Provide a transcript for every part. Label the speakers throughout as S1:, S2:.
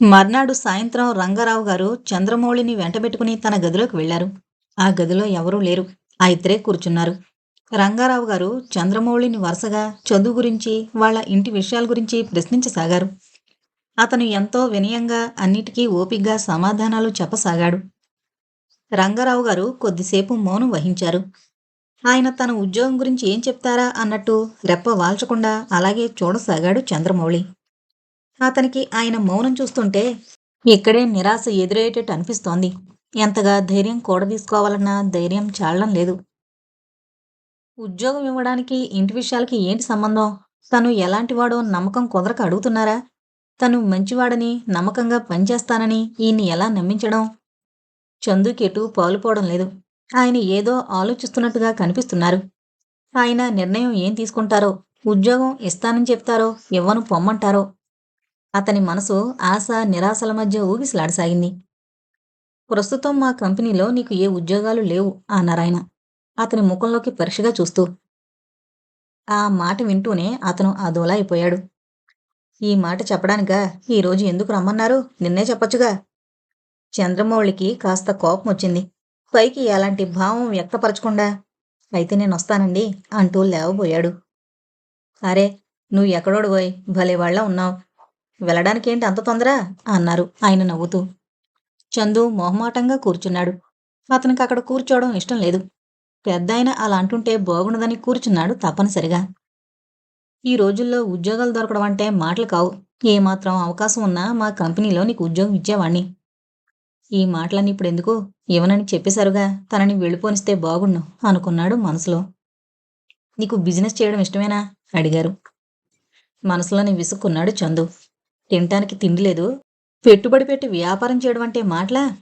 S1: మర్నాడు సాయంత్రం రంగారావు గారు చంద్రమౌళిని వెంటబెట్టుకుని తన గదిలోకి వెళ్ళారు ఆ గదిలో ఎవరూ లేరు. ఆ ఇద్దరే కూర్చున్నారు. రంగారావు గారు చంద్రమౌళిని వరుసగా చదువు గురించి వాళ్ళ ఇంటి విషయాల గురించి ప్రశ్నించసాగారు. అతను ఎంతో వినయంగా అన్నిటికీ ఓపిగ్గా సమాధానాలు చెప్పసాగాడు. రంగారావు గారు కొద్దిసేపు మౌనం వహించారు. ఆయన తన ఉద్యోగం గురించి ఏం చెప్తారా అన్నట్టు రెప్ప వాల్చకుండా అలాగే చూడసాగాడు చంద్రమౌళి. అతనికి ఆయన మౌనం చూస్తుంటే ఇక్కడే నిరాశ ఎదురయ్యేటట్టు అనిపిస్తోంది. ఎంతగా ధైర్యం కూడదీసుకోవాలన్నా ధైర్యం చాలడం లేదు. ఉద్యోగం ఇవ్వడానికి ఇంటి విషయాలకి ఏంటి సంబంధం? తను ఎలాంటివాడో నమ్మకం కుదరక అడుగుతున్నారా? తను మంచివాడని నమ్మకంగా పనిచేస్తానని ఈయన్ని ఎలా నమ్మించడం? చందుకెటు పాలుపోవడం లేదు. ఆయన ఏదో ఆలోచిస్తున్నట్టుగా కనిపిస్తున్నారు. ఆయన నిర్ణయం ఏం తీసుకుంటారో? ఉద్యోగం ఇస్తానని చెప్తారో? ఇవ్వను పొమ్మంటారో? అతని మనసు ఆశ నిరాశల మధ్య ఊగిసలాడసాగింది. ప్రస్తుతం మా కంపెనీలో నీకు ఏ ఉద్యోగాలు లేవు అన్నారాయన అతని ముఖంలోకి పరీక్షగా చూస్తూ. ఆ మాట వింటూనే అతను అదోలా అయిపోయాడు. ఈ మాట చెప్పడానికా? ఈరోజు ఎందుకు రమ్మన్నారు? నిన్నే చెప్పొచ్చుగా. చంద్రమౌళికి కాస్త కోపం వచ్చింది. పైకి ఎలాంటి భావం వ్యక్తపరచకుండా అయితే నేను వస్తానండి అంటూ లేవబోయాడు. అరే నువ్వు ఎక్కడోడు పోయి భలే వాళ్ళ ఉన్నావు. వెళ్ళడానికి ఏంటి అంత తొందర? అన్నారు ఆయన నవ్వుతూ. చందు మొహమాటంగా కూర్చున్నాడు. అతనికి అక్కడ కూర్చోవడం ఇష్టం లేదు. పెద్దాయన అలా అంటుంటే బాగుండదని కూర్చున్నాడు తప్పనిసరిగా. ఈ రోజుల్లో ఉద్యోగాలు దొరకడం అంటే మాటలు కావు. ఏమాత్రం అవకాశం ఉన్నా మా కంపెనీలో నీకు ఉద్యోగం ఇచ్చేవాణ్ణి. ఈ మాటలని ఇప్పుడు ఎందుకు? ఇవ్వనని చెప్పేశారుగా? తనని వెళ్ళిపోనిస్తే బాగుండు అనుకున్నాడు మనసులో. నీకు బిజినెస్ చేయడం ఇష్టమేనా? అడిగారు. మనసులోని విసుక్కున్నాడు చందు. తినటానికి తిండి లేదు. పెట్టుబడి పెట్టి వ్యాపారం చేయడం అంటే మాటలా?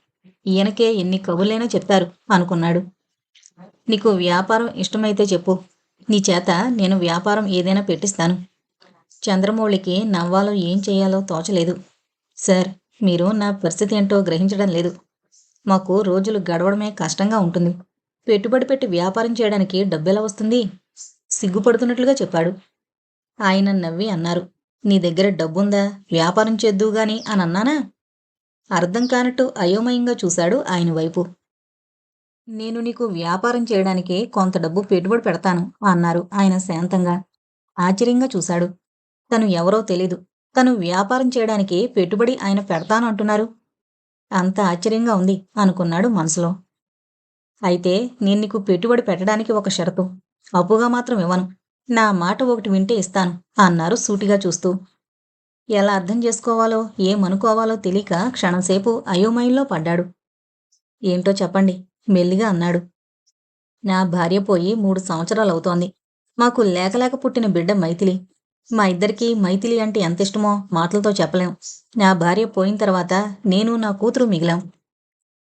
S1: ఈయనకే ఎన్ని కబుర్లైనా చెప్తారు అనుకున్నాడు. నీకు వ్యాపారం ఇష్టమైతే చెప్పు. నీ చేత నేను వ్యాపారం ఏదైనా పెట్టిస్తాను. చంద్రమౌళికి నవ్వాలో ఏం చేయాలో తోచలేదు. సార్ మీరు నా పరిస్థితి ఏంటో గ్రహించడం లేదు. మాకు రోజులు గడవడమే కష్టంగా ఉంటుంది. పెట్టుబడి పెట్టి వ్యాపారం చేయడానికి డబ్బెలా వస్తుంది? సిగ్గుపడుతున్నట్లుగా చెప్పాడు. ఆయన నవ్వి అన్నారు. నీ దగ్గర డబ్బుందా? వ్యాపారం చేద్దూగాని అని అన్నానా అర్థం కానట్టు అయోమయంగా చూశాడు ఆయన వైపు. నేను నీకు వ్యాపారం చేయడానికి కొంత డబ్బు పెట్టుబడి పెడతాను అన్నారు ఆయన శాంతంగా. ఆశ్చర్యంగా చూశాడు. తను ఎవరో తెలీదు. తను వ్యాపారం చేయడానికి పెట్టుబడి ఆయన పెడతాను అంటున్నారు. అంత ఆశ్చర్యంగా ఉంది అనుకున్నాడు మనసులో. అయితే నేను నీకు పెట్టుబడి పెట్టడానికి ఒక షరతు. అప్పుగా మాత్రం ఇవ్వను. నా మాట ఒకటి వింటే ఇస్తాను అన్నారు సూటిగా చూస్తూ. ఎలా అర్థం చేసుకోవాలో ఏమనుకోవాలో తెలియక క్షణంసేపు అయోమయంలో పడ్డాడు. ఏంటో చెప్పండి మెల్లిగా అన్నాడు. నా భార్య పోయి మూడు సంవత్సరాలవుతోంది. మాకు లేకలేక పుట్టిన బిడ్డ మైథిలి. మా ఇద్దరికీ మైథిలి అంటే ఎంత ఇష్టమో మాటలతో చెప్పలేం. నా భార్య పోయిన తర్వాత నేను నా కూతురు మిగిలాం.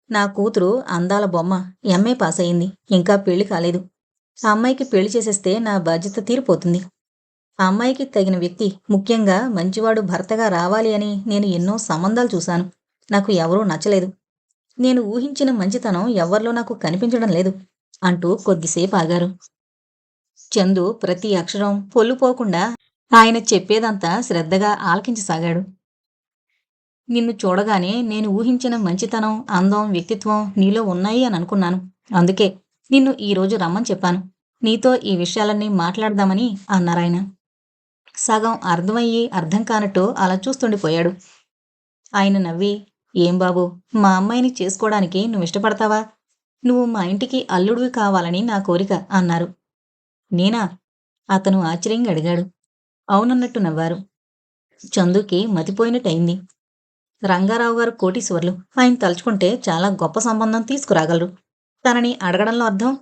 S1: నా కూతురు అందాల బొమ్మ ఎంఏ పాస్ అయింది ఇంకా పెళ్ళి కాలేదు. ఆ అమ్మాయికి పెళ్ళి చేసేస్తే నా బాధ్యత తీరిపోతుంది. ఆ అమ్మాయికి తగిన వ్యక్తి ముఖ్యంగా మంచివాడు భర్తగా రావాలి అని నేను ఎన్నో సంబంధాలు చూశాను. నాకు ఎవరూ నచ్చలేదు. నేను ఊహించిన మంచితనం ఎవరిలో నాకు కనిపించడం లేదు అంటూ కొద్దిసేపు ఆగారు. చందు ప్రతి అక్షరం పొల్లుపోకుండా ఆయన చెప్పేదంతా శ్రద్ధగా ఆలకించసాగాడు. నిన్ను చూడగానే నేను ఊహించిన మంచితనం అందం వ్యక్తిత్వం నీలో ఉన్నాయి అని అనుకున్నాను. అందుకే నిన్ను ఈరోజు రమ్మని చెప్పాను. నీతో ఈ విషయాలన్నీ మాట్లాడదామని అన్నారాయన సగం అర్థమయ్యి అర్థం కానట్టు అలా చూస్తుండిపోయాడు. ఆయన నవ్వి ఏం బాబు మా అమ్మాయిని చేసుకోవడానికి నువ్వు ఇష్టపడతావా? నువ్వు మా ఇంటికి అల్లుడివి కావాలని నా కోరిక అన్నారు. నేనా? అతను ఆశ్చర్యంగా అడిగాడు. అవునన్నట్టు నవ్వారు. చందుకి మతిపోయినట్టయింది. రంగారావు గారు కోటీశ్వర్లు. ఆయన తలుచుకుంటే చాలా గొప్ప సంబంధం తీసుకురాగలరు. తనని అడగడంలో అర్థం?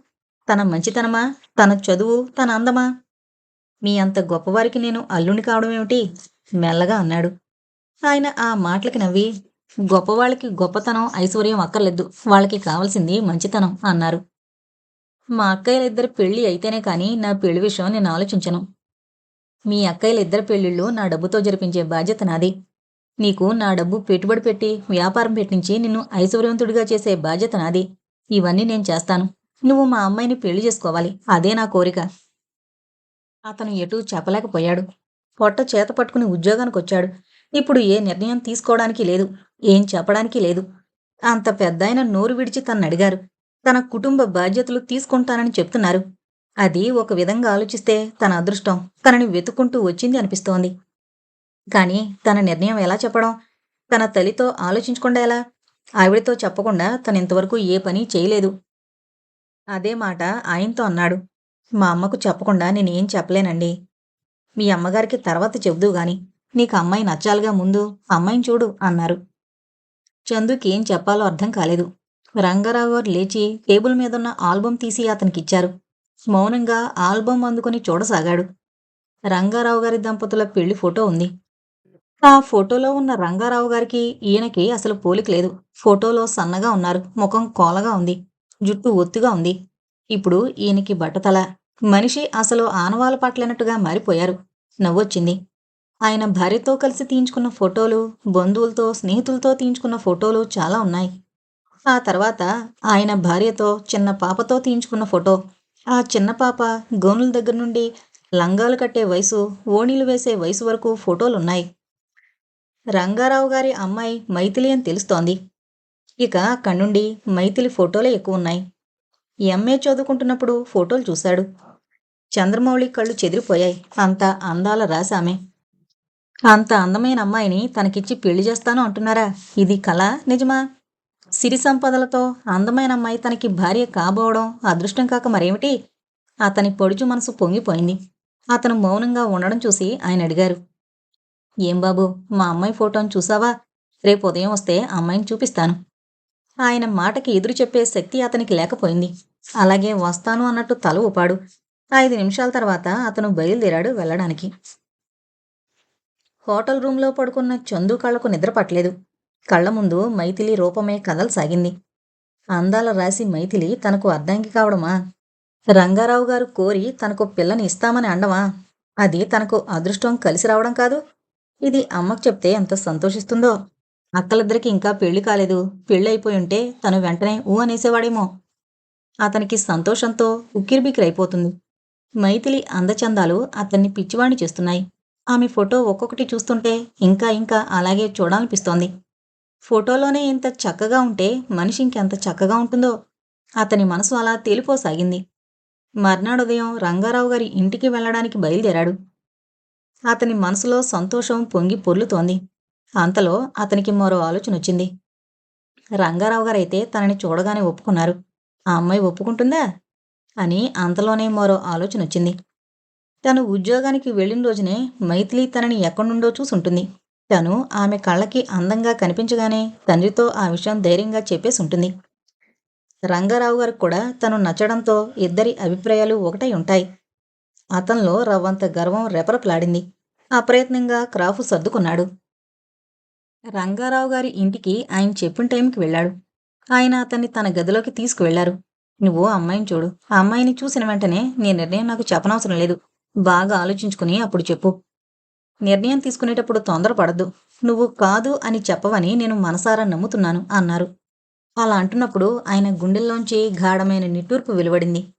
S1: తన మంచితనమా? తన చదువు? తన అందమా? మీ అంత గొప్పవారికి నేను అల్లుని కావడం ఏమిటి? మెల్లగా అన్నాడు. ఆయన ఆ మాటలకి నవ్వి గొప్పవాళ్ళకి గొప్పతనం ఐశ్వర్యం అక్కర్లేదు. వాళ్ళకి కావాల్సింది మంచితనం అన్నారు. మా అక్కయ్యలిద్దరి పెళ్ళి అయితేనే కానీ నా పెళ్ళి విషయం నేను ఆలోచించను. మీ అక్కయ్యలిద్దరి పెళ్ళిళ్ళు నా డబ్బుతో జరిపించే బాధ్యత నాది. నీకు నా డబ్బు పెట్టుబడి పెట్టి వ్యాపారం పెట్టించి నిన్ను ఐశ్వర్యవంతుడిగా చేసే బాధ్యత నాది. ఇవన్నీ నేను చేస్తాను. నువ్వు మా అమ్మాయిని పెళ్ళి చేసుకోవాలి. అదే నా కోరిక. అతను ఎటూ చెప్పలేకపోయాడు. పొట్ట చేత పట్టుకుని ఉద్యోగానికి వచ్చాడు ఇప్పుడు ఏ నిర్ణయం తీసుకోవడానికి లేదు. ఏం చెప్పడానికి లేదు. అంత పెద్ద ఆయన నోరు విడిచి తన్ను అడిగారు తన కుటుంబ బాధ్యతలు తీసుకుంటానని చెప్తున్నారు. అది ఒక విధంగా ఆలోచిస్తే తన అదృష్టం తనని వెతుక్కుంటూ వచ్చింది అనిపిస్తోంది. కానీ తన నిర్ణయం ఎలా చెప్పడం? తన తల్లితో ఆలోచించకుండా ఎలా? ఆవిడతో చెప్పకుండా తను ఇంతవరకు ఏ పని చేయలేదు. అదే మాట ఆయనతో అన్నాడు. మా అమ్మకు చెప్పకుండా నేనేం చెప్పలేనండి. మీ అమ్మగారికి తర్వాత చెబుదు గాని నీకు అమ్మాయి నచ్చాలిగా ముందు అమ్మాయిని చూడు అన్నారు. చందుకి ఏం చెప్పాలో అర్థం కాలేదు. రంగారావు గారు లేచి టేబుల్ మీదున్న ఆల్బం తీసి అతనికిచ్చారు. మౌనంగా ఆల్బం అందుకుని చూడసాగాడు. రంగారావు గారి దంపతుల పెళ్ళి ఫోటో ఉంది. ఆ ఫోటోలో ఉన్న రంగారావు గారికి ఈయనకి అసలు పోలిక లేదు. ఫోటోలో సన్నగా ఉన్నారు. ముఖం కోలగా ఉంది. జుట్టు ఒత్తుగా ఉంది. ఇప్పుడు ఈయనకి బట్టతల. మనిషి అసలు ఆనవాల పట్లనట్టుగా మారిపోయారు. నవ్వొచ్చింది. ఆయన భార్యతో కలిసి తీయించుకున్న ఫోటోలు బంధువులతో స్నేహితులతో తీయించుకున్న ఫోటోలు చాలా ఉన్నాయి. ఆ తర్వాత ఆయన భార్యతో చిన్న పాపతో తీయించుకున్న ఫోటో. ఆ చిన్న పాప గోనుల దగ్గర నుండి లంగాలు కట్టే వయసు ఓణీలు వేసే వయసు వరకు ఫోటోలున్నాయి. రంగారావు గారి అమ్మాయి మైథిలి అని తెలుస్తోంది. ఇక కన్నుండి మైథిలి ఫోటోలే ఎక్కువ ఉన్నాయి ఎంఏ చదువుకుంటున్నప్పుడు ఫోటోలు చూశాడు. చంద్రమౌళి కళ్ళు చెదిరిపోయాయి. అంత అందాల రాసి ఆమె అంత అందమైన అమ్మాయిని తనకిచ్చి పెళ్ళి చేస్తాను అంటున్నారా? ఇది కళ నిజమా? సిరి సంపదలతో అందమైన అమ్మాయి తనకి భార్య కాబోవడం అదృష్టం కాక మరేమిటి? అతని పొడుచు మనసు పొంగిపోయింది. అతను మౌనంగా ఉండడం చూసి ఆయన అడిగారు. ఏం బాబు మా అమ్మాయి ఫోటోని చూసావా? రేపు ఉదయం వస్తే అమ్మాయిని చూపిస్తాను. ఆయన మాటకి ఎదురు చెప్పే శక్తి అతనికి లేకపోయింది. అలాగే వస్తాను అన్నట్టు తల ఊపాడు. ఐదు నిమిషాల తర్వాత అతను బయలుదేరాడు వెళ్ళడానికి. హోటల్ రూంలో పడుకున్న చందు కళ్ళకు నిద్ర పట్టలేదు. కళ్ళ ముందు మైథిలి రూపమే కదలసాగింది అందాల రాసి మైథిలి తనకు అర్ధాంగి కావడమా? రంగారావు గారు కోరి తనకు పిల్లని ఇస్తామని అండమా? అది తనకు అదృష్టం కలిసి రావడం కాదు ఇది అమ్మకు చెప్తే ఎంత సంతోషిస్తుందో. అక్కలిద్దరికి ఇంకా పెళ్ళి కాలేదు. పెళ్ళి అయిపోయి ఉంటే తను వెంటనే ఊ అనేసేవాడేమో. అతనికి సంతోషంతో ఉక్కిరిబిక్కిరైపోతుంది. మైథిలి అందచందాలు అతన్ని పిచ్చివాణ్ణి చేస్తున్నాయి. ఆమె ఫోటో ఒక్కొక్కటి చూస్తుంటే ఇంకా ఇంకా అలాగే చూడాలనిపిస్తోంది. ఫోటోలోనే ఇంత చక్కగా ఉంటే మనిషి ఇంకెంత చక్కగా ఉంటుందో. అతని మనసు అలా తేలిపోసాగింది. మర్నాడు ఉదయం రంగారావు గారి ఇంటికి వెళ్ళడానికి బయలుదేరాడు. అతని మనసులో సంతోషం పొంగి పొర్లుతోంది. అంతలో అతనికి మరో ఆలోచన వచ్చింది. రంగారావు గారైతే తనని చూడగానే ఒప్పుకున్నారు. ఆ అమ్మాయి ఒప్పుకుంటుందా? అని అంతలోనే మరో ఆలోచన వచ్చింది. తను ఉద్యోగానికి వెళ్ళిన రోజునే మైథిలి తనని ఎక్కడి నుండో చూసుంటుంది. తను ఆమె కళ్ళకి అందంగా కనిపించగానే తండ్రితో ఆ విషయం ధైర్యంగా చెప్పేసి ఉంటుంది. రంగారావు గారికి కూడా తను నచ్చడంతో ఇద్దరి అభిప్రాయాలు ఒకటై ఉంటాయి. అతనిలో రవ్వంత గర్వం రెపరెపలాడింది. అప్రయత్నంగా క్రాఫు సర్దుకున్నాడు. రంగారావు గారి ఇంటికి ఆయన చెప్పిన టైంకి వెళ్ళాడు. ఆయన అతన్ని తన గదిలోకి తీసుకువెళ్ళారు. నువ్వు అమ్మాయిని చూడు. ఆ అమ్మాయిని చూసిన వెంటనే నీ నిర్ణయం నాకు చెప్పనవసరం లేదు. బాగా ఆలోచించుకుని అప్పుడు చెప్పు. నిర్ణయం తీసుకునేటప్పుడు తొందరపడద్దు. నువ్వు కాదు అని చెప్పవని నేను మనసారా నమ్ముతున్నాను అన్నారు. అలా అంటున్నప్పుడు ఆయన గుండెల్లోంచి గాఢమైన నిట్టూర్పు వెలువడింది.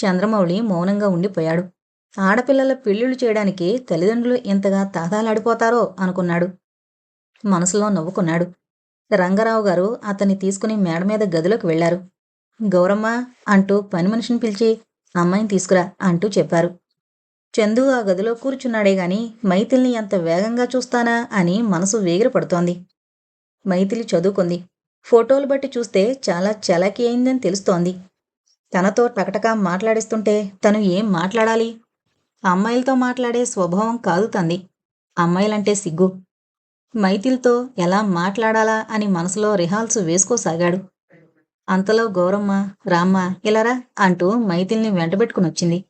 S1: చంద్రమౌళి మౌనంగా ఉండిపోయాడు. ఆడపిల్లల పెళ్ళిళ్ళు చేయడానికి తల్లిదండ్రులు ఎంతగా తాతాలాడిపోతారో అనుకున్నాడు. మనసులో నవ్వుకున్నాడు. రంగారావు గారు అతన్ని తీసుకుని మేడ మీద గదిలోకి వెళ్ళారు గౌరమ్మ అంటూ పని మనిషిని పిలిచి అమ్మాయిని తీసుకురా అంటూ చెప్పారు. చందు ఆ గదిలో కూర్చున్నాడే గాని మైథిల్ని ఎంత వేగంగా చూస్తానా? అని మనసు వేగిరపడుతోంది. మైథిలి చదువుకుంది. ఫోటోలు బట్టి చూస్తే చాలా చలాకీ అయిందని తెలుస్తోంది. తనతో టకటకా మాట్లాడిస్తుంటే తను ఏం మాట్లాడాలి? అమ్మాయిలతో మాట్లాడే స్వభావం కాదు తంది. అమ్మాయిలంటే సిగ్గు. మైథిల్తో ఎలా మాట్లాడాలా అని మనసులో రిహాల్స్ వేసుకోసాగాడు. అంతలో గౌరమ్మ రామ్మ ఇలారా అంటూ మైథిల్ని వెంటబెట్టుకునొచ్చింది.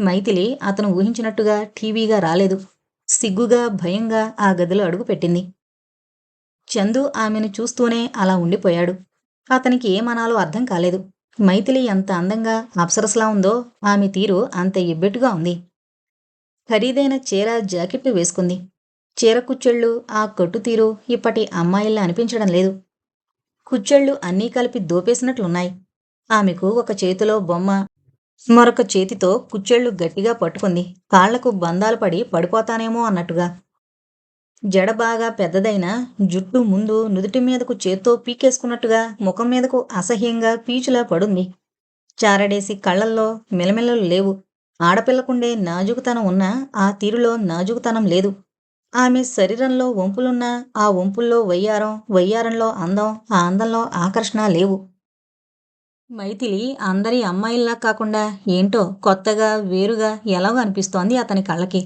S1: మైథిలి అతను ఊహించినట్టుగా టీవీగా రాలేదు. సిగ్గుగా భయంగా ఆ గదిలో అడుగుపెట్టింది. చందు ఆమెను చూస్తూనే అలా ఉండిపోయాడు. అతనికి ఏమనాలో అర్థం కాలేదు. మైథిలి ఎంత అందంగా అప్సరసలా ఉందో ఆమె తీరు అంత ఇబ్బెట్టుగా ఉంది. ఖరీదైన చీర జాకెట్లు వేసుకుంది. చీర కుచ్చెళ్ళు ఆ కట్టు తీరు ఇప్పటి అమ్మాయిల్లా అనిపించడం లేదు. కుచ్చెళ్ళు అన్నీ కలిపి దోపేసినట్లున్నాయి. ఆమెకు ఒక చేతిలో బొమ్మ మరొక చేతితో కుచ్చెళ్ళు గట్టిగా పట్టుకుంది. కాళ్ళకు బంధాలు పడి పడిపోతానేమో అన్నట్టుగా. జడ బాగా పెద్దదైన జుట్టు ముందు నుదుటి మీదకు చేత్తో పీకేసుకున్నట్టుగా ముఖం మీదకు అసహ్యంగా పీచులా పడుంది. చారడేసి కళ్ళల్లో మిలమిలలు లేవు. ఆడపిల్లకుండే నాజుకుతనం ఉన్నా ఆ తీరులో నాజుకుతనం లేదు. ఆమె శరీరంలో వంపులున్నా ఆ వంపుల్లో వయ్యారం వయ్యారంలో అందం ఆ అందంలో ఆకర్షణ లేవు. మైథిలి అందరి అమ్మాయిల్లా కాకుండా ఏంటో కొత్తగా వేరుగా ఎలాగో అనిపిస్తోంది అతని కళ్ళకి.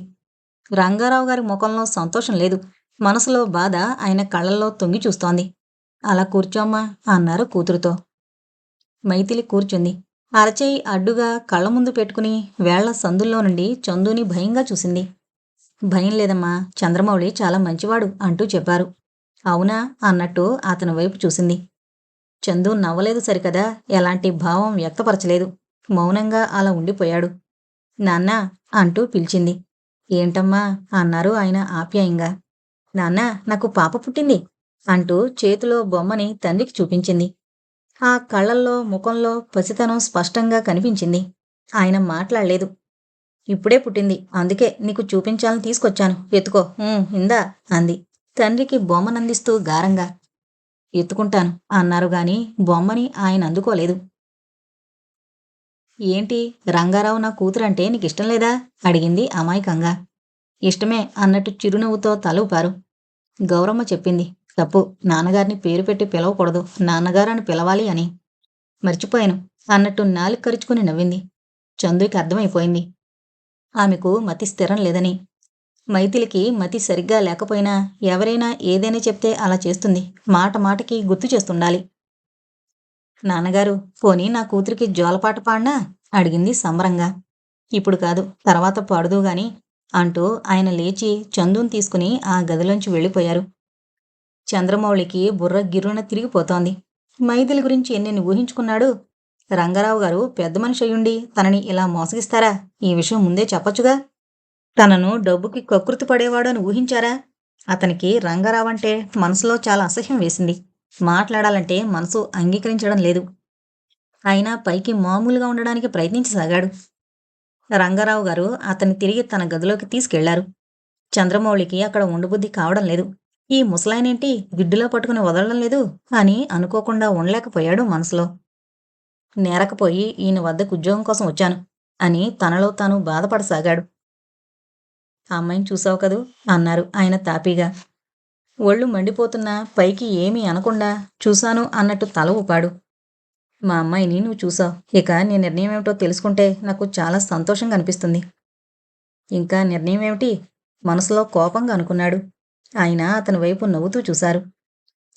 S1: రంగారావు గారి ముఖంలో సంతోషం లేదు. మనసులో బాధ ఆయన కళ్ళల్లో తొంగి చూస్తోంది. అలా కూర్చోమ్మా అన్నారు కూతురుతో. మైథిలి కూర్చుంది. అరచేయి అడ్డుగా కళ్ళ ముందు పెట్టుకుని వేళ్ళ సందుల్లో నుండి చందుని భయంగా చూసింది. భయం లేదమ్మా చంద్రమౌళి చాలా మంచివాడు అంటూ చెప్పారు. అవునా అన్నట్టు అతని వైపు చూసింది. చందు నవ్వలేదు సరికదా ఎలాంటి భావం వ్యక్తపరచలేదు. మౌనంగా అలా ఉండిపోయాడు. నాన్నా అంటూ పిలిచింది. ఏంటమ్మా? అన్నారు ఆయన ఆప్యాయంగా. నాన్న నాకు పాప పుట్టింది అంటూ చేతిలో బొమ్మని తండ్రికి చూపించింది. ఆ కళ్ళల్లో ముఖంలో పసితనం స్పష్టంగా కనిపించింది. ఆయన మాట్లాడలేదు. ఇప్పుడే పుట్టింది అందుకే నీకు చూపించాలని తీసుకొచ్చాను. ఎత్తుకో ఇందా అంది. తండ్రికి బొమ్మనందిస్తూ గారంగా ఎత్తుకుంటాను అన్నారు గాని బొమ్మని ఆయన అందుకోలేదు. ఏంటి? రంగారావు నా కూతురంటే నీకు ఇష్టం లేదా? అడిగింది అమాయకంగా. ఇష్టమే అన్నట్టు చిరునవ్వుతో తల ఊపారు గౌరమ్మ చెప్పింది తప్పు. నాన్నగారిని పేరు పెట్టి పిలవకూడదు. నాన్నగారని అని పిలవాలి అని. మర్చిపోయాను అన్నట్టు నాలుగు కరుచుకుని నవ్వింది. చందుకి అర్థమైపోయింది. ఆమెకు మతి స్థిరం లేదని. మైథిలికి మతి సరిగ్గా లేకపోయినా ఎవరైనా ఏదైనా చెప్తే అలా చేస్తుంది. మాట మాటకి గుర్తు చేస్తుండాలి. నాన్నగారు పోనీ నా కూతురికి జోలపాట పాడినా? అడిగింది సంబరంగా. ఇప్పుడు కాదు తర్వాత పాడుదు గాని అంటూ ఆయన లేచి చందుని తీసుకుని ఆ గదిలోంచి వెళ్ళిపోయారు. చంద్రమౌళికి బుర్ర గిర్రున తిరిగిపోతోంది. మైథిలి గురించి ఎన్నెన్ని ఊహించుకున్నాడు? రంగారావు గారు పెద్ద మనిషి అయ్యుండి తనని ఇలా మోసగిస్తారా? ఈ విషయం ముందే చెప్పొచ్చుగా? తనను డబ్బుకి కకృతి పడేవాడు అని ఊహించారా? అతనికి రంగారావు అంటే మనసులో చాలా అసహ్యం వేసింది. మాట్లాడాలంటే మనసు అంగీకరించడం లేదు. అయినా పైకి మామూలుగా ఉండడానికి ప్రయత్నించసాగాడు. రంగారావు గారు అతన్ని తిరిగి తన గదిలోకి తీసుకెళ్ళారు. చంద్రమౌళికి అక్కడ ఉండబుద్ధి కావడం లేదు. ఈ ముసలాయనేంటి గిడ్డులో పట్టుకుని వదలడం లేదు అని అనుకోకుండా ఉండలేకపోయాడు మనసులో. నేరకపోయి ఈయన వద్దకు ఉద్యోగం కోసం వచ్చాను అని తనలో తాను బాధపడసాగాడు. ఆ అమ్మాయిని చూసావు కదూ? అన్నారు ఆయన తాపీగా. ఒళ్ళు మండిపోతున్నా పైకి ఏమీ అనకుండా చూశాను అన్నట్టు తల ఊపాడు. మా అమ్మాయిని నువ్వు చూసావు. ఇక నీ నిర్ణయం ఏమిటో తెలుసుకుంటే నాకు చాలా సంతోషంగా అనిపిస్తుంది. ఇంకా నిర్ణయం ఏమిటి? మనసులో కోపంగా అనుకున్నాడు. ఆయన అతని వైపు నవ్వుతూ చూశారు.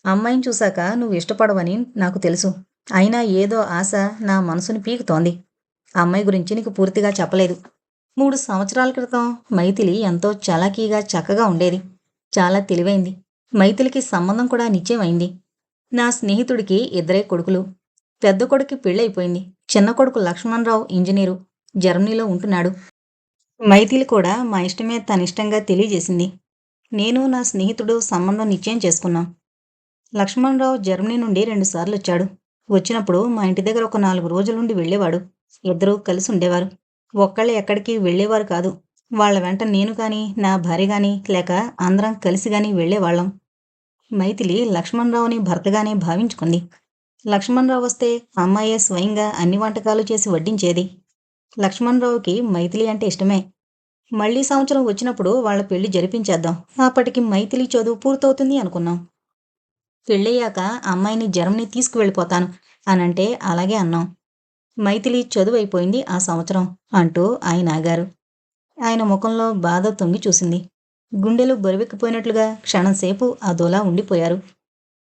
S1: అమ్మాయిని చూశాక నువ్వు ఇష్టపడవని నాకు తెలుసు. అయినా ఏదో ఆశ నా మనసుని పీకుతోంది. అమ్మాయి గురించి నీకు పూర్తిగా చెప్పలేదు. మూడు సంవత్సరాల క్రితం మైథిలి ఎంతో చలాకీగా చక్కగా ఉండేది. చాలా తెలివైంది. మైథిలికి సంబంధం కూడా నిశ్చయమైంది. నా స్నేహితుడికి ఇద్దరే కొడుకులు. పెద్ద కొడుకు పెళ్ళైపోయింది. చిన్న కొడుకు లక్ష్మణరావు ఇంజనీరు. జర్మనీలో ఉంటున్నాడు. మైథిలి కూడా మా ఇష్టమే తనిష్టంగా తెలియజేసింది. నేను నా స్నేహితుడు సంబంధం నిశ్చయం చేసుకున్నాం. లక్ష్మణరావు జర్మనీ నుండి రెండుసార్లు వచ్చాడు వచ్చినప్పుడు మా ఇంటి దగ్గర ఒక నాలుగు రోజులుండి వెళ్ళేవాడు. ఇద్దరూ కలిసి ఉండేవారు ఒక్కళ్ళే ఎక్కడికి వెళ్ళేవారు కాదు. వాళ్ళ వెంట నేను కానీ నా భార్య కానీ లేక అందరం కలిసి కానీ వెళ్ళేవాళ్ళం. మైథిలి లక్ష్మణరావుని భర్తగానే భావించుకుంది. లక్ష్మణరావు వస్తే అమ్మాయే స్వయంగా అన్ని వంటకాలు చేసి వడ్డించేది. లక్ష్మణరావుకి మైథిలి అంటే ఇష్టమే. మళ్ళీ సంవత్సరం వచ్చినప్పుడు వాళ్ళ పెళ్ళి జరిపించేద్దాం. అప్పటికి మైథిలి చదువు పూర్తవుతుంది అనుకున్నాం. పెళ్ళయ్యాక అమ్మాయిని జర్మనీ తీసుకువెళ్ళిపోతాను అనంటే అలాగే అన్నాం. మైథిలి చదువు అయిపోయింది ఆ సంవత్సరం అంటూ ఆయన ఆగారు. ఆయన ముఖంలో బాధ తొంగి చూసింది. గుండెలు బరువెక్కిపోయినట్లుగా క్షణంసేపు దోలా ఉండిపోయారు.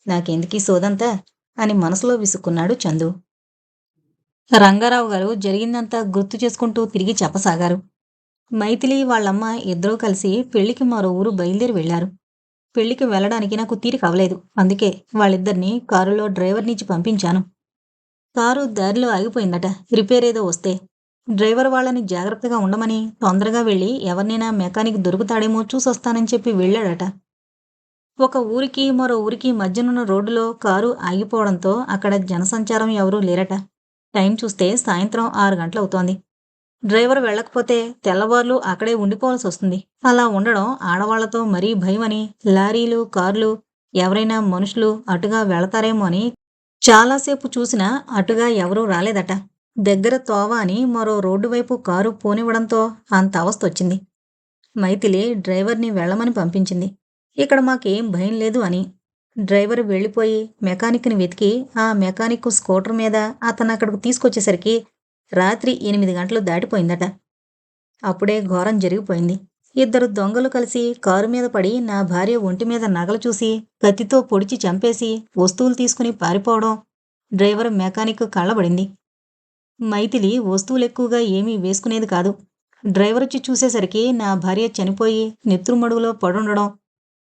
S1: నాకెందుకీ సోదంతా? అని మనసులో విసుక్కున్నాడు చందు. రంగారావు గారు జరిగిందంతా గుర్తు చేసుకుంటూ తిరిగి చెప్పసాగారు. మైథిలి వాళ్ళమ్మ ఇద్దరూ కలిసి పెళ్ళికి మరో ఊరు బయలుదేరి వెళ్ళారు పెళ్ళికి వెళ్ళడానికి నాకు తీరిక అవ్వలేదు. అందుకే వాళ్ళిద్దరినీ కారులో డ్రైవర్నిచ్చి పంపించాను. కారు దారిలో ఆగిపోయిందట. రిపేర్ ఏదో వస్తే డ్రైవర్ వాళ్ళని జాగ్రత్తగా ఉండమని తొందరగా వెళ్ళి ఎవరినైనా మెకానిక్ దొరుకుతాడేమో చూసొస్తానని చెప్పి వెళ్ళాడట. ఒక ఊరికి మరో ఊరికి మధ్యనున్న రోడ్డులో కారు ఆగిపోవడంతో అక్కడ జనసంచారం ఎవరూ లేరట. టైం చూస్తే సాయంత్రం ఆరు గంటలవుతోంది డ్రైవర్ వెళ్ళకపోతే తెల్లవార్లు అక్కడే ఉండిపోవాల్సి వస్తుంది. అలా ఉండడం ఆడవాళ్ళతో మరీ భయమని లారీలు కార్లు ఎవరైనా మనుషులు అటుగా వెళతారేమో అని చాలాసేపు చూసినా అటుగా ఎవరూ రాలేదట. దగ్గర తోవ అని మరో రోడ్డు వైపు కారు పోనివ్వడంతో అంత అవస్థ వచ్చింది మైథిలి డ్రైవర్ని వెళ్ళమని పంపించింది. ఇక్కడ మాకేం భయం లేదు అని. డ్రైవర్ వెళ్ళిపోయి మెకానిక్ని వెతికి ఆ మెకానిక్ స్కూటర్ మీద అతను అక్కడికి తీసుకొచ్చేసరికి రాత్రి ఎనిమిది గంటలు దాటిపోయిందట. అప్పుడే ఘోరం జరిగిపోయింది. ఇద్దరు దొంగలు కలిసి కారు మీద పడి నా భార్య ఒంటి మీద నగలు చూసి కత్తితో పొడిచి చంపేసి వస్తువులు తీసుకుని పారిపోవడం డ్రైవర్ మెకానిక్ కళ్ళబడింది. మైథిలి వస్తువులు ఎక్కువగా ఏమీ వేసుకునేది కాదు. డ్రైవర్ వచ్చి చూసేసరికి నా భార్య చనిపోయి నెత్రుమడుగులో పడుండడం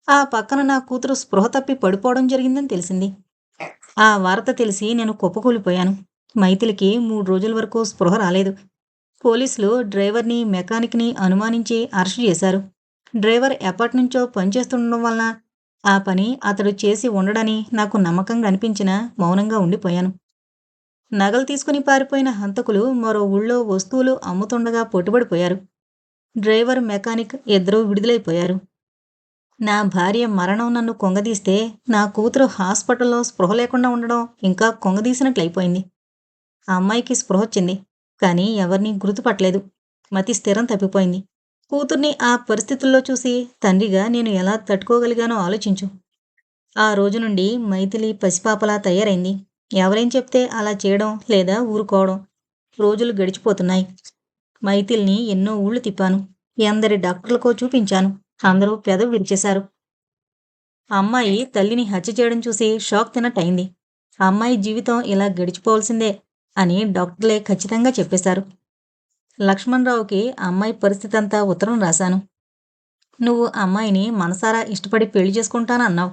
S1: ఆ పక్కన నా కూతురు స్పృహ తప్పి పడిపోవడం జరిగిందని తెలిసింది. ఆ వార్త తెలిసి నేను కుప్పకూలిపోయాను. మైథిలికి మూడు రోజుల వరకు స్పృహ రాలేదు. పోలీసులు డ్రైవర్ని మెకానిక్ని అనుమానించి అరెస్ట్ చేశారు. డ్రైవర్ ఎప్పటినుంచో పనిచేస్తుండడం వలన ఆ పని అతడు చేసి ఉండడని నాకు నమ్మకంగా అనిపించినా మౌనంగా ఉండిపోయాను. నగలు తీసుకుని పారిపోయిన హంతకులు మరో ఊళ్ళో వస్తువులు అమ్ముతుండగా పొట్టుబడిపోయారు. డ్రైవర్ మెకానిక్ ఇద్దరూ విడుదలైపోయారు. నా భార్య మరణం నన్ను కొంగదీస్తే నా కూతురు హాస్పిటల్లో స్పృహ లేకుండా ఉండడం ఇంకా కొంగదీసినట్లయిపోయింది. ఆ అమ్మాయికి స్పృహ వచ్చింది కానీ ఎవరిని గుర్తుపట్టలేదు. మతి స్థిరం తప్పిపోయింది. కూతుర్ని ఆ పరిస్థితుల్లో చూసి తండ్రిగా నేను ఎలా తట్టుకోగలిగానో ఆలోచించు. ఆ రోజు నుండి మైథిలి పసిపాపలా తయారైంది. ఎవరేం చెప్తే అలా చేయడం లేదా ఊరుకోవడం రోజులు గడిచిపోతున్నాయి. మైథిల్ని ఎన్నో ఊళ్ళు తిప్పాను. ఎందరి డాక్టర్లకో చూపించాను. అందరూ పెదవి విరిచేశారు. అమ్మాయి తల్లిని హత్య చేయడం చూసి షాక్ తినట్టయింది అమ్మాయి జీవితం ఇలా గడిచిపోవాల్సిందే అని డాక్టర్లే ఖచ్చితంగా చెప్పేశారు. లక్ష్మణరావుకి అమ్మాయి పరిస్థితి అంతా ఉత్తరం రాశాను. నువ్వు అమ్మాయిని మనసారా ఇష్టపడి పెళ్ళి చేసుకుంటానన్నావు.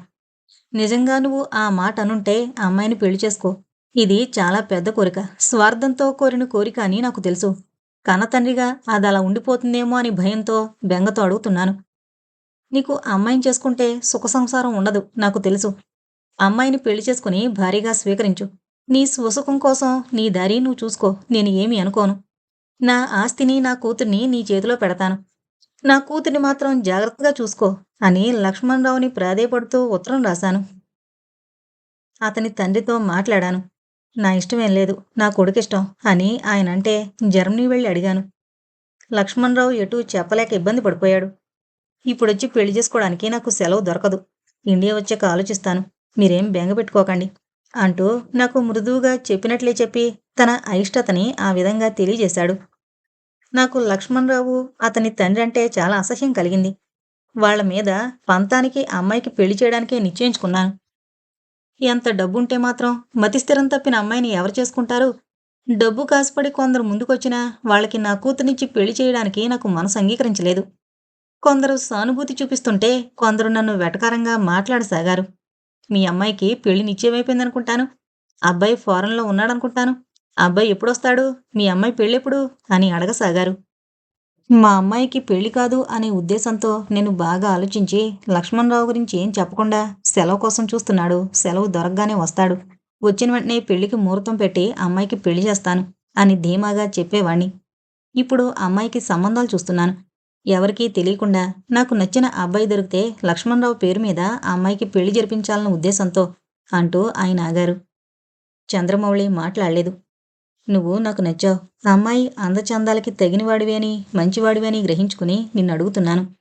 S1: నిజంగా నువ్వు ఆ మాట అనుంటే అమ్మాయిని పెళ్ళి చేసుకో. ఇది చాలా పెద్ద కోరిక. స్వార్థంతో కోరిన కోరిక అని నాకు తెలుసు. కన్నతండ్రిగా అది అలా ఉండిపోతుందేమో అని భయంతో బెంగతో అడుగుతున్నాను. నీకు అమ్మాయిని చేసుకుంటే సుఖ సంసారం ఉండదు నాకు తెలుసు. అమ్మాయిని పెళ్ళి చేసుకుని భారీగా స్వీకరించు. నీ స్వసుఖం కోసం నీ దారి నువ్వు చూసుకో. నేను ఏమి అనుకోను. నా ఆస్తిని నా కూతుర్ని నీ చేతిలో పెడతాను. నా కూతుర్ని మాత్రం జాగ్రత్తగా చూసుకో. అని లక్ష్మణరావుని ప్రాధేయపడుతూ ఉత్తరం రాశాను. అతని తండ్రితో మాట్లాడాను. నా ఇష్టమేం లేదు నా కొడుకిష్టం అని ఆయన అంటే జర్మనీ వెళ్ళి అడిగాను. లక్ష్మణరావు ఎటూ చెప్పలేక ఇబ్బంది పడిపోయాడు. ఇప్పుడొచ్చి పెళ్ళి చేసుకోవడానికి నాకు సెలవు దొరకదు. ఇండియా వచ్చాక ఆలోచిస్తాను. మీరేం బెంగ పెట్టుకోకండి అంటూ నాకు మృదువుగా చెప్పినట్లే చెప్పి తన అయిష్టతని ఆ విధంగా తెలియజేశాడు. నాకు లక్ష్మణరావు అతని తండ్రి అంటే చాలా అసహ్యం కలిగింది. వాళ్ళ మీద పంతానికి అమ్మాయికి పెళ్ళి చేయడానికే నిశ్చయించుకున్నాను. ఎంత డబ్బుంటే మాత్రం మతిస్థిరం తప్పిన అమ్మాయిని ఎవరు చేసుకుంటారు? డబ్బు కాసుపడి కొందరు ముందుకొచ్చినా వాళ్ళకి నా కూతురినిచ్చి పెళ్ళి చేయడానికి నాకు మనసు అంగీకరించలేదు. కొందరు సానుభూతి చూపిస్తుంటే కొందరు నన్ను వెటకారంగా మాట్లాడసాగారు. మీ అమ్మాయికి పెళ్ళి నిశ్చయమైపోయిందనుకుంటాను. అబ్బాయి ఫారెన్లో ఉన్నాడనుకుంటాను. అబ్బాయి ఎప్పుడొస్తాడు? మీ అమ్మాయి పెళ్ళెప్పుడు? అని అడగసాగారు. మా అమ్మాయికి పెళ్ళి కాదు అనే ఉద్దేశంతో నేను బాగా ఆలోచించి లక్ష్మణరావు గురించి ఏం చెప్పకుండా సెలవు కోసం చూస్తున్నాడు. సెలవు దొరకగానే వస్తాడు. వచ్చిన వెంటనే పెళ్ళికి ముహూర్తం పెట్టి అమ్మాయికి పెళ్ళి చేస్తాను అని ధీమాగా చెప్పేవాణ్ణి. ఇప్పుడు అమ్మాయికి సంబంధాలు చూస్తున్నాను. ఎవరికీ తెలియకుండా నాకు నచ్చిన అబ్బాయి దొరికితే లక్ష్మణరావు పేరు మీద ఆ అమ్మాయికి పెళ్ళి జరిపించాలన్న ఉద్దేశంతో అంటూ ఆయన ఆగారు. చంద్రమౌళి మాట్లాడలేదు. నువ్వు నాకు నచ్చావు. ఆ అమ్మాయి అందచందాలకి తగినవాడివి అని మంచివాడివి అని గ్రహించుకుని నిన్ను అడుగుతున్నాను.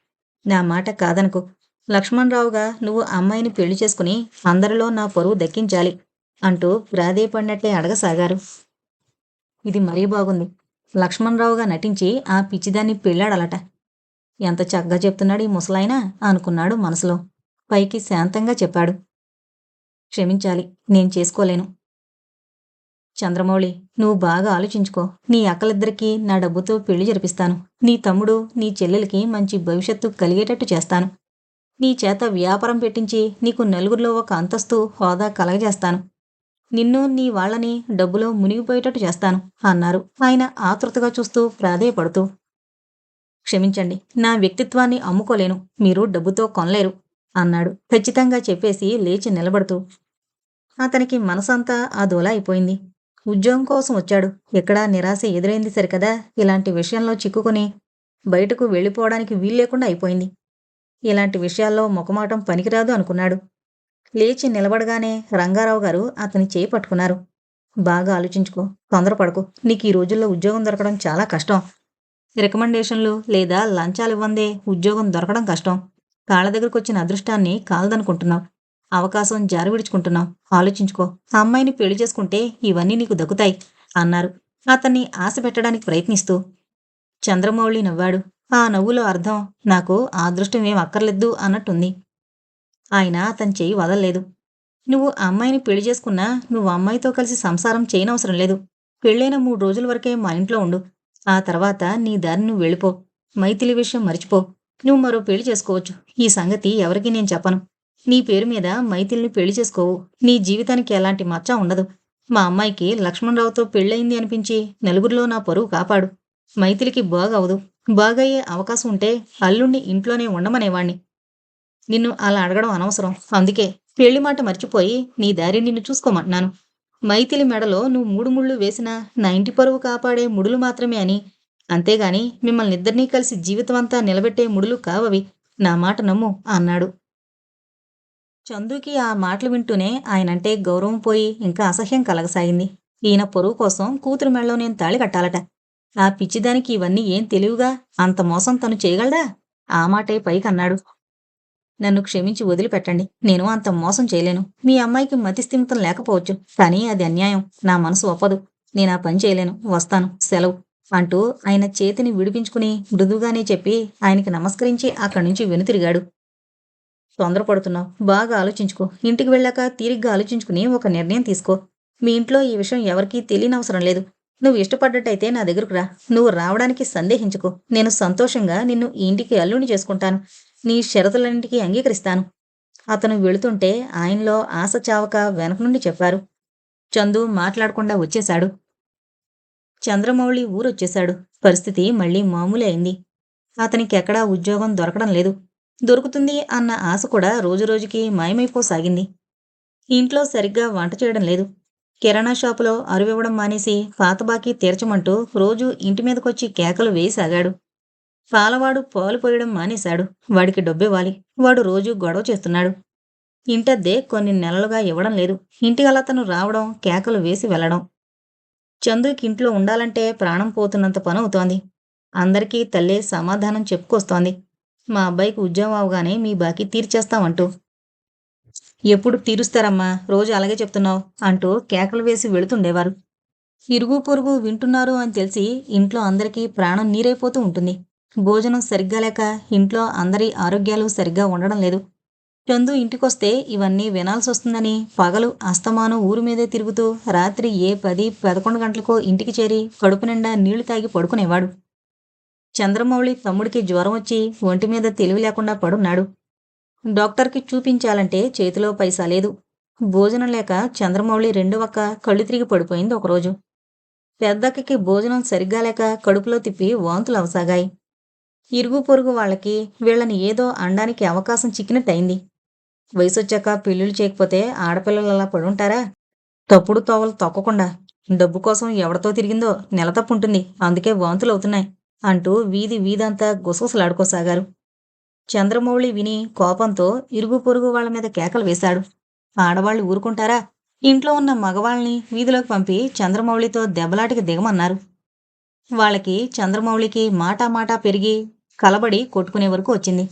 S1: నా మాట కాదనుకో. లక్ష్మణరావుగా నువ్వు అమ్మాయిని పెళ్ళి చేసుకుని అందరిలో నా పొరువు దక్కించాలి అంటూ ప్రాధేయపడినట్లే అడగసాగారు. ఇది మరీ బాగుంది. లక్ష్మణరావుగా నటించి ఆ పిచ్చిదాన్ని పెళ్ళాడలట. ఎంత చక్కగా చెప్తున్నాడు ఈ ముసలాయన అనుకున్నాడు మనసులో. పైకి శాంతంగా చెప్పాడు. క్షమించాలి నేను చేసుకోలేను. చంద్రమౌళి నువ్వు బాగా ఆలోచించుకో. నీ అక్కలిద్దరికీ నా డబ్బుతో పెళ్ళి జరిపిస్తాను. నీ తమ్ముడు నీ చెల్లెలకి మంచి భవిష్యత్తు కలిగేటట్టు చేస్తాను. నీ చేత వ్యాపారం పెట్టించి నీకు నలుగురిలో ఒక అంతస్తు హోదా కలగజేస్తాను. నిన్ను నీ వాళ్ళని డబ్బులో మునిగిపోయేటట్టు చేస్తాను అన్నారు. ఆయన ఆతృతగా చూస్తూ ప్రాధేయపడుతూ క్షమించండి నా వ్యక్తిత్వాన్ని అమ్ముకోలేను మీరు డబ్బుతో కొనలేరు అన్నాడు. ఖచ్చితంగా చెప్పేసి లేచి నిలబడుతూ అతనికి మనసంతా అదోలా అయిపోయింది. ఉద్యోగం కోసం వచ్చాడు. ఎక్కడా నిరాశ ఎదురైంది సరికదా? ఇలాంటి విషయంలో చిక్కుకుని బయటకు వెళ్ళిపోవడానికి వీల్లేకుండా అయిపోయింది. ఇలాంటి విషయాల్లో ముఖమాటం పనికిరాదు అనుకున్నాడు. లేచి నిలబడగానే రంగారావు గారు అతని చేయి పట్టుకున్నారు. బాగా ఆలోచించుకో తొందరపడకు. నీకు ఈ రోజుల్లో ఉద్యోగం దొరకడం చాలా కష్టం. రికమెండేషన్లు లేదా లంచాలు ఇవ్వందే ఉద్యోగం దొరకడం కష్టం. కాళ్ళ దగ్గరకు వచ్చిన అదృష్టాన్ని కాలదనుకుంటున్నావు. అవకాశం జారి విడుచుకుంటున్నావు ఆలోచించుకో. ఆ అమ్మాయిని పెళ్ళి చేసుకుంటే ఇవన్నీ నీకు దక్కుతాయి అన్నారు. అతన్ని ఆశ పెట్టడానికి ప్రయత్నిస్తూ. చంద్రమౌళి నవ్వాడు. ఆ నవ్వులో అర్థం నాకు ఆ అదృష్టం ఏం అక్కర్లేదు అన్నట్టుంది. ఆయన అతని చెయ్యి వదలలేదు. నువ్వు అమ్మాయిని పెళ్ళి చేసుకున్నా నువ్వు అమ్మాయితో కలిసి సంసారం చేయనవసరం లేదు. పెళ్ళైన మూడు రోజుల వరకే మా ఇంట్లో ఉండు. ఆ తర్వాత నీ దారి నువ్వు వెళ్ళిపో. మైథిలి విషయం మర్చిపో. నువ్వు మరో పెళ్ళి చేసుకోవచ్చు. ఈ సంగతి ఎవరికీ నేను చెప్పను. నీ పేరు మీద మైథిల్ని పెళ్ళి చేసుకోవు నీ జీవితానికి ఎలాంటి మచ్చ ఉండదు. మా అమ్మాయికి లక్ష్మణరావుతో పెళ్ళయింది అనిపించి నలుగురిలో నా పరువు కాపాడు. మైథిలికి బాగవదు బాగయ్యే అవకాశం ఉంటే అల్లుణ్ణి ఇంట్లోనే ఉండమనేవాణ్ణి. నిన్ను అలా అడగడం అనవసరం. అందుకే పెళ్ళి మాట మర్చిపోయి నీ దారి నిన్ను చూసుకోమంటున్నాను. మైథిలి మెడలో నువ్వు మూడు ముళ్ళు వేసినా నా ఇంటి పరువు కాపాడే ముడులు మాత్రమే అని. అంతేగాని మిమ్మల్ని ఇద్దరినీ కలిసి జీవితమంతా నిలబెట్టే ముడులు కావవి. నా మాట నమ్ము అన్నాడు. చందుకి ఆ మాటలు వింటూనే ఆయనంటే గౌరవం పోయి ఇంకా అసహ్యం కలగసాగింది. ఈయన పొరుగు కోసం కూతురు మెడలో నేను తాళి కట్టాలట. ఆ పిచ్చిదానికి ఇవన్నీ ఏం తెలివిగా? అంత మోసం తను చేయగలదా ఆ మాటే పైకన్నాడు. నన్ను క్షమించి వదిలిపెట్టండి. నేను అంత మోసం చేయలేను. మీ అమ్మాయికి మతిస్థిమితం లేకపోవచ్చు. కానీ అది అన్యాయం. నా మనసు ఒప్పదు. నేను ఆ పని చేయలేను. వస్తాను. సెలవు. అంటూ ఆయన చేతిని విడిపించుకుని మృదుగానే చెప్పి ఆయనకి నమస్కరించి అక్కడి నుంచి వెనుతిరిగాడు. తొందరపడుతున్నావు. బాగా ఆలోచించుకో. ఇంటికి వెళ్ళాక తీరిగ్గా ఆలోచించుకుని ఒక నిర్ణయం తీసుకో. మీ ఇంట్లో ఈ విషయం ఎవరికీ తెలియనవసరం లేదు. నువ్వు ఇష్టపడ్డట్టయితే నా దగ్గరకు రా. నువ్వు రావడానికి సందేహించుకో. నేను సంతోషంగా నిన్ను ఈ ఇంటికి అల్లుని చేసుకుంటాను. నీ షరతులన్నింటికీ అంగీకరిస్తాను. అతను వెళుతుంటే ఆయనలో ఆశ చావక వెనక నుండి చెప్పారు. చందు మాట్లాడకుండా వచ్చేశాడు. చంద్రమౌళి ఊరొచ్చేశాడు. పరిస్థితి మళ్ళీ మామూలు అయింది. అతనికి ఎక్కడా ఉద్యోగం దొరకడం లేదు. దొరుకుతుంది అన్న ఆశ కూడా రోజురోజుకి మాయమైపోసాగింది ఇంట్లో సరిగ్గా వంట చేయడం లేదు. కిరాణా షాపులో అరువివ్వడం మానేసి పాత బాకీ తీర్చమంటూ రోజు ఇంటి మీదకొచ్చి కేకలు వేయసాగాడు. పాలవాడు పాలు పోయడం మానేశాడు. వాడికి డబ్బివ్వాలి. వాడు రోజు గొడవ చేస్తున్నాడు. ఇంటద్దే కొన్ని నెలలుగా ఇవ్వడం లేదు. ఇంటిగలతను రావడం కేకలు వేసి వెళ్ళడం. చందుకి ఇంట్లో ఉండాలంటే ప్రాణం పోతున్నంత పని అవుతోంది అందరికీ తల్లే సమాధానం చెప్పుకొస్తోంది. మా అబ్బాయికి ఉద్యోగం అవగానే మీ బాకీ తీర్చేస్తామంటూ. ఎప్పుడు తీరుస్తారమ్మా? రోజు అలాగే చెప్తున్నావు అంటూ కేకలు వేసి వెళుతుండేవారు. ఇరుగు పొరుగు వింటున్నారు అని తెలిసి ఇంట్లో అందరికీ ప్రాణం నీరైపోతూ ఉంటుంది. భోజనం సరిగ్గా లేక ఇంట్లో అందరి ఆరోగ్యాలు సరిగ్గా ఉండడం లేదు. చందు ఇంటికొస్తే ఇవన్నీ వినాల్సి వస్తుందని పగలు అస్తమానం ఊరు మీదే తిరుగుతూ రాత్రి ఏ పది పదకొండు గంటలకో ఇంటికి చేరి కడుపు నిండా నీళ్ళు తాగి పడుకునేవాడు. చంద్రమౌళి తమ్ముడికి జ్వరం వచ్చి ఒంటి మీద తెలివి లేకుండా పడున్నాడు. డాక్టర్కి చూపించాలంటే చేతిలో పైసా లేదు. భోజనం లేక చంద్రమౌళి రెండు ఒక్క కళ్ళు తిరిగి పడిపోయింది ఒకరోజు. పెద్దక్కకి భోజనం సరిగ్గా లేక కడుపులో తిప్పి వాంతులు అవసాగాయి. ఇరుగు పొరుగు వాళ్ళకి వీళ్ళని ఏదో అనడానికి అవకాశం చిక్కినట్టయింది. వయసొచ్చాక పెళ్ళిళ్ళు చేయకపోతే ఆడపిల్లలు అలా పడుంటారా? తప్పుడు తోవలు తొక్కకుండా డబ్బు కోసం ఎవరితో తిరిగిందో నెల తప్పు ఉంటుంది. అందుకే వాంతులు అవుతున్నాయి అంటూ వీధి వీధంతా గుసగుసలాడుకోసాగారు. చంద్రమౌళి విని కోపంతో ఇరుగు పొరుగు వాళ్ళ మీద కేకలు వేశాడు. ఆడవాళ్ళు ఊరుకుంటారా? ఇంట్లో ఉన్న మగవాళ్ళని వీధిలోకి పంపి చంద్రమౌళితో దెబ్బలాటికి దిగమన్నారు. వాళ్ళకి చంద్రమౌళికి మాటా మాటా పెరిగి కలబడి కొట్టుకునే వరకు వచ్చింది.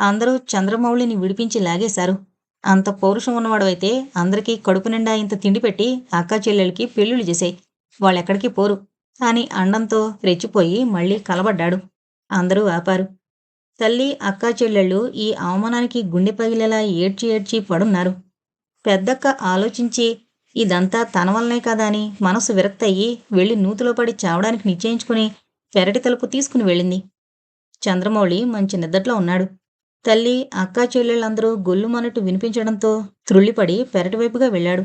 S1: అందరూ చంద్రమౌళిని విడిపించి లాగేశారు. అంత పౌరుషం ఉన్నవాడవైతే అందరికీ కడుపు నిండా ఇంత తిండి పెట్టి అక్కా చెల్లెలకి పెళ్ళిళ్ళు చేసాయి. వాళ్ళెక్కడికి పోరు. కాని అండంతో రెచ్చిపోయి మళ్ళీ కలబడ్డాడు. అందరూ ఆపారు. తల్లి అక్క చెల్లెళ్ళు ఈ అవమానానికి గుండె పగిలేలా ఏడ్చి ఏడ్చి పడున్నారు. పెద్దక్క ఆలోచించి ఇదంతా తన వల్లనే కదా అని మనసు విరక్తయ్యి వెళ్ళి నూతిలో పడి చావడానికి నిశ్చయించుకుని పెరటి తలుపు తీసుకుని వెళ్ళింది. చంద్రమౌళి మంచి నిద్దట్లో ఉన్నాడు. తల్లి అక్క చెల్లెళ్ళందరూ గొల్లుమన్నట్టు వినిపించడంతో త్రుళ్ళిపడి పెరటి వైపుగా వెళ్ళాడు.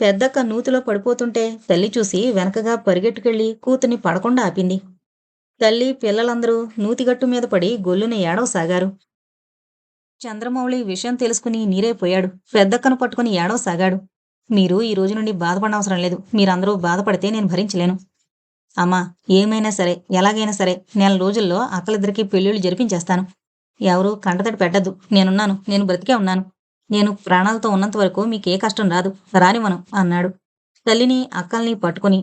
S1: పెద్దక్క నూతిలో పడిపోతుంటే తల్లి చూసి వెనకగా పరిగెట్టుకెళ్ళి కూతుని పడకుండా ఆపింది. తల్లి పిల్లలందరూ నూతిగట్టు మీద పడి గొల్లున ఏడవసాగారు. చంద్రమౌళి విషయం తెలుసుకుని నీరైపోయాడు పెద్దక్కను పట్టుకుని ఏడవసాగాడు. మీరు ఈ రోజు నుండి బాధపడనవసరం లేదు. మీరందరూ బాధపడితే నేను భరించలేను. అమ్మా ఏమైనా సరే ఎలాగైనా సరే నెల రోజుల్లో అక్కలిద్దరికీ పెళ్ళిళ్ళు జరిపించేస్తాను. ఎవరు కంటతడి పెట్టద్దు. నేనున్నాను. నేను బ్రతికే ఉన్నాను. నేను ప్రాణాలతో ఉన్నంత వరకు ఏ కష్టం రాదు. రాని మనం అన్నాడు. తల్లిని అక్కల్ని పట్టుకుని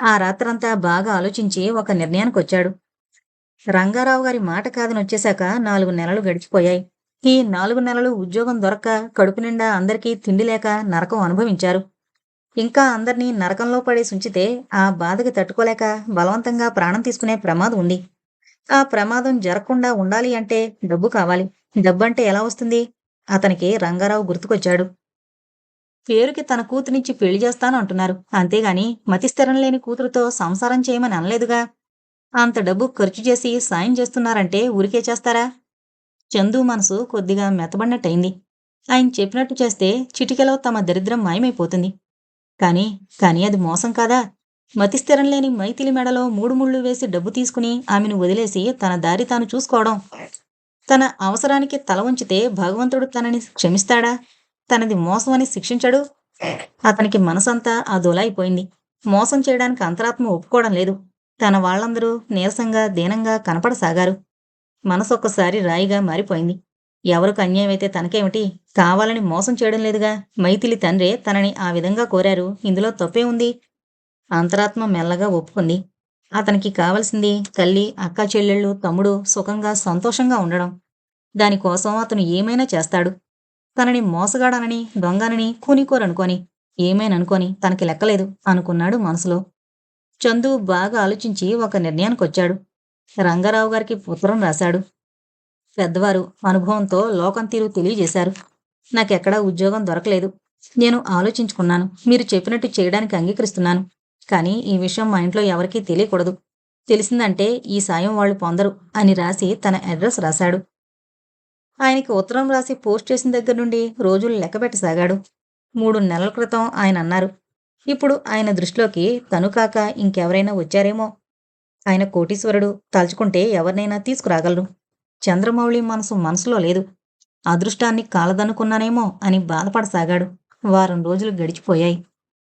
S1: ఆ రాత్రంతా బాగా ఆలోచించి ఒక నిర్ణయానికి వచ్చాడు రంగారావు గారి మాట కాదని వచ్చేశాక నాలుగు నెలలు గడిచిపోయాయి. ఈ నాలుగు నెలలు ఉద్యోగం దొరక్క కడుపు నిండా అందరికీ తిండి లేక నరకం అనుభవించారు. ఇంకా అందరినీ నరకంలో పడేసి ఉంచితే ఆ బాధకి తట్టుకోలేక బలవంతంగా ప్రాణం తీసుకునే ప్రమాదం ఉంది. ఆ ప్రమాదం జరగకుండా ఉండాలి అంటే డబ్బు కావాలి. డబ్బంటే ఎలా వస్తుంది? అతనికి రంగారావు గుర్తుకొచ్చాడు. పేరుకి తన కూతురినిచ్చి పెళ్ళి చేస్తాను అంటున్నారు. అంతేగాని మతిస్థిరం లేని కూతురుతో సంసారం చేయమని అనలేదుగా? అంత డబ్బు ఖర్చు చేసి సాయం చేస్తున్నారంటే ఊరికే చేస్తారా? చందు మనసు కొద్దిగా మెత్తబడినట్టయింది. ఆయన చెప్పినట్టు చేస్తే చిటికెలో తమ దరిద్రం మాయమైపోతుంది. కానీ కానీ అది మోసం కాదా? మతిస్థిరం లేని మైథిలి మెడలో మూడు ముళ్ళు వేసి డబ్బు తీసుకుని ఆమెను వదిలేసి తన దారి తాను చూసుకోవడం. తన అవసరానికి తల ఉంచితే భగవంతుడు తనని క్షమిస్తాడా? తనది మోసం అని శిక్షించడు? అతనికి మనసంతా అదోలైపోయింది మోసం చేయడానికి అంతరాత్మ ఒప్పుకోవడం లేదు. తన వాళ్ళందరూ నీరసంగా దీనంగా కనపడసాగారు. మనసు ఒక్కసారి రాయిగా మారిపోయింది. ఎవరికి అన్యాయం అయితే తనకేమిటి? కావాలని మోసం చేయడం లేదుగా. మైథిలి తండ్రే తనని ఆ విధంగా కోరారు. ఇందులో తప్పే ఉంది అంతరాత్మ మెల్లగా ఒప్పుకుంది. అతనికి కావలసింది తల్లి అక్క చెల్లెళ్ళు తమ్ముడు సుఖంగా సంతోషంగా ఉండడం. దానికోసం అతను ఏమైనా చేస్తాడు? తనని మోసగాడనని దొంగనని కూనికోరనుకొని ఏమైననుకొని తనకి లెక్కలేదు అనుకున్నాడు మనసులో. చందు బాగా ఆలోచించి ఒక నిర్ణయానికొచ్చాడు. రంగారావు గారికి ఉత్తరం రాశాడు. పెద్దవారు అనుభవంతో లోకం తీరు తెలియజేశారు. నాకెక్కడా ఉద్యోగం దొరకలేదు. నేను ఆలోచించుకున్నాను. మీరు చెప్పినట్టు చేయడానికి అంగీకరిస్తున్నాను. కానీ ఈ విషయం మా ఇంట్లో ఎవరికీ తెలియకూడదు. తెలిసిందంటే ఈ సాయం వాళ్ళు పొందరు అని రాసి తన అడ్రస్ రాశాడు. ఆయనకి ఉత్తరం రాసి పోస్ట్ చేసిన దగ్గర నుండి రోజులు లెక్కబెట్టసాగాడు మూడు నెలల క్రితం ఆయన అన్నారు. ఇప్పుడు ఆయన దృష్టిలోకి తను కాక ఇంకెవరైనా వచ్చారేమో. ఆయన కోటీశ్వరుడు తలుచుకుంటే ఎవరినైనా తీసుకురాగలరు. చంద్రమౌళి మనసు మనసులో లేదు. అదృష్టాన్ని కాలదనుకున్నానేమో అని బాధపడసాగాడు. వారం రోజులు గడిచిపోయాయి.